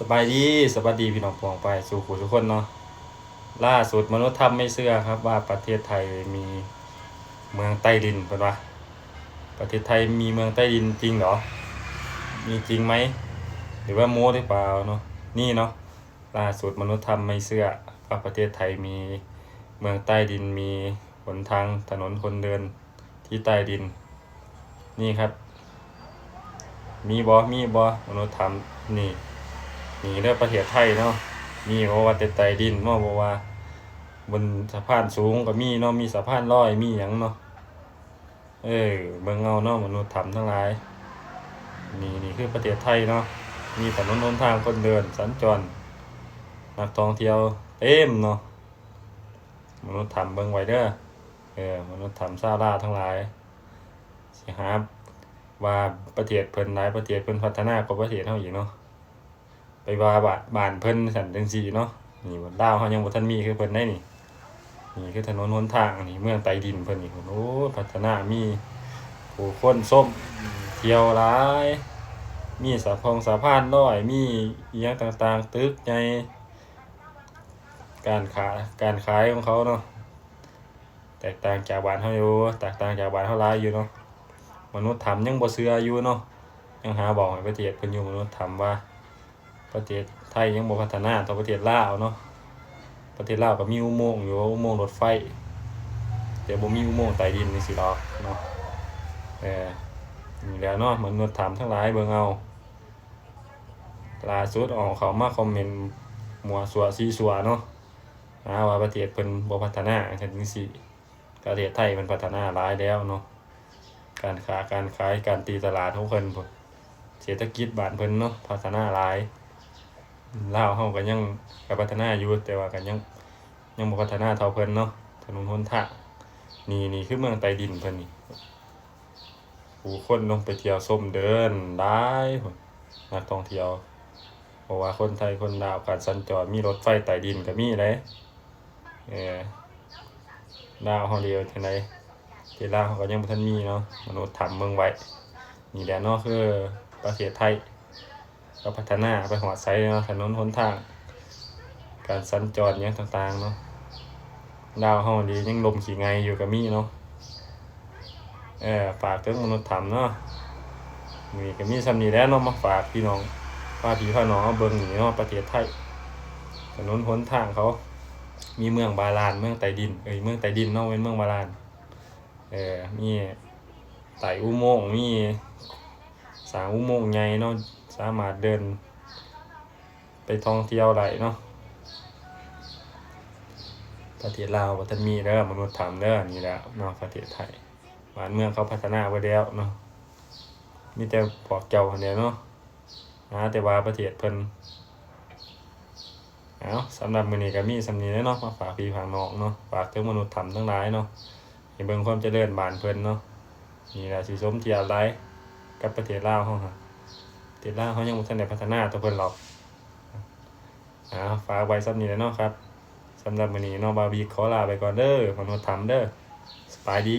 สบายดีสวัสดีพี่น้องปองไปสู่ผู้ทุกคนเนาะล่าสุดมนุษย์ทำไม่เชื่อครับว่าประเทศไทยมีเมืองใต้ดินเป็นว่าประเทศไทยมีเมืองใต้ดินจริงเหรอ มีจริงไหมหรือว่าโม้หรือเปล่าเนาะนี่เนาะล่าสุดมนุษย์ทำไม่เชื่อว่าประเทศไทยมีเมืองใต้ดินมีหนทางถนนคนเดินที่ใต้ดิน นี่ครับ มีบอมีบอมนุษย์ทำนี่ นี่เด้อประเทศไทยเนาะมีเพราะว่าแต่ใต้ดินเนาะเพราะว่า บนสะพานสูงก็มีเนาะมีสะพานลอยมีหยังเนาะเออเบิ่งเอาเนาะมนุษย์ทำทั้งหลายนี่นี่คือประเทศไทยเนาะมีถนนหนทางคนเดินสัญจรนักท่องเที่ยวเต็มเนาะมนุษย์ทำเบิ่งไว้เด้อเออมนุษย์ทำซาลาทั้งหลายสิหาว่าประเทศเพิ่นหลายประเทศเพิ่นพัฒนากว่าประเทศเฮาอีกเนาะ ไปว่าบาดบานเพิ่นสันจังซีเนาะนี่บ่ดาวเฮายังบ่ทันมีคือเพิ่นได้นี่นี่คือถนนหนทางนี่เมืองใต้ดินเพิ่นนี่โอ้พัฒนามีผู้คนส้มเที่ยวหลาย มีสะพงสะพานลอยมีอีหยังต่างๆ ตึกใหญ่การขายการขายของเขาเนาะแตกต่างจากบ้านเฮาอยู่แตกต่างจากบ้านเฮาหลายอยู่เนาะมนุษย์ทำยังบ่เชื่ออยู่เนาะยังหาบอกให้ประเทศเพิ่นอยู่มนุษย์ทำว่า ประเทศไทยยังบ่พัฒนาต่อประเทศลาวเนาะประเทศลาวก็มีอุโมงค์อยู่อุโมงค์รถไฟแต่บ่มีอุโมงค์ใต้ดินนี่สิดอกเนาะเออนี่แหล้วเนาะมนุษย์ถามทั้งหลายเบิ่งเอาล่าสุดออกเขามาคอมเมนต์มัวสัวซีสัวเนาะหาว่าประเทศเพิ่นบ่พัฒนาจังซี่ประเทศไทยมันพัฒนาหลายแล้วเนาะการค้าการขายการตีตลาดของเพิ่นเศรษฐกิจบ้านเพิ่นเนาะพัฒนาหลาย ลาวเฮาก็ยังก็พัฒนาอยู่แต่ว่าก็ยังยังบ่พัฒนาเท่าเพิ่นเนาะถนนหนทางนี่นี่คือเมืองใต้ดินเพิ่นนี่ผู้คนลงไปเที่ยวชมเดินหลายพุ่นนักท่องเที่ยวเพราะว่าคนไทยคนลาวการสัญจรมีรถไฟใต้ดินก็มีเลยเออลาวเฮาเดียวจังไดที่ลาวเฮาก็ยังบ่ทันมีเนาะมนุษย์ทำเมืองไว้นี่แหละเนาะคือประเทศไทย ก็พัฒนาไปหัวไซเนาะถนนหนทาง การสัญจรอย่างต่างๆเนาะดาวเฮาดียังลมขี่ไงอยู่กับมีเนาะเออฝากถึงมนุษย์ธรรมเนาะมีก็มีสำนีแล้วเนาะมาฝากพี่น้องพาพี่พาน้องเบิ่งนี่เนาะประเทศไทยถนนหนทางเขา มีเมืองบาลานเมืองใต้ดินเอ้ยเมืองใต้ดินเนาะเป็นเมืองบาลานเออมีไต่อุโมงค์มีสางอุโมงค์ใหญ่เนาะ สามารถเดิน ไปท่องเที่ยวได้เนาะประเทศลาวบ่ทันมีเด้อมนุษย์ทำเด้อนี่แหละเนาะประเทศไทยบ้านเมืองเขาพัฒนาไว้แล้วเนาะมีแต่พวกเจ้าคนเดียวเนาะหาแต่ว่าประเทศเพิ่นเอาสำหรับมือนี้ก็มีสำนีแหล้วเนาะมาฝากพี่ฝากน้องเนาะฝากถึงมนุษย์ทำทั้งหลายเนาะให้เบิ่งความเจริญบ้านเพิ่นเนาะนี่แหละสิสมเทียบไรกับประเทศลาวเฮาฮะ ติดล่าวเขายังบ่ทันได้พัฒนาตัวเพิ่นหรอกอ่าฝากไว้ซ้ำนี้แล้วเนาะครับสำหรับมื้อนี้เนาะบาร์บีขอลาไปก่อนเด้อขอนุษย์ทำเด้อสบายดี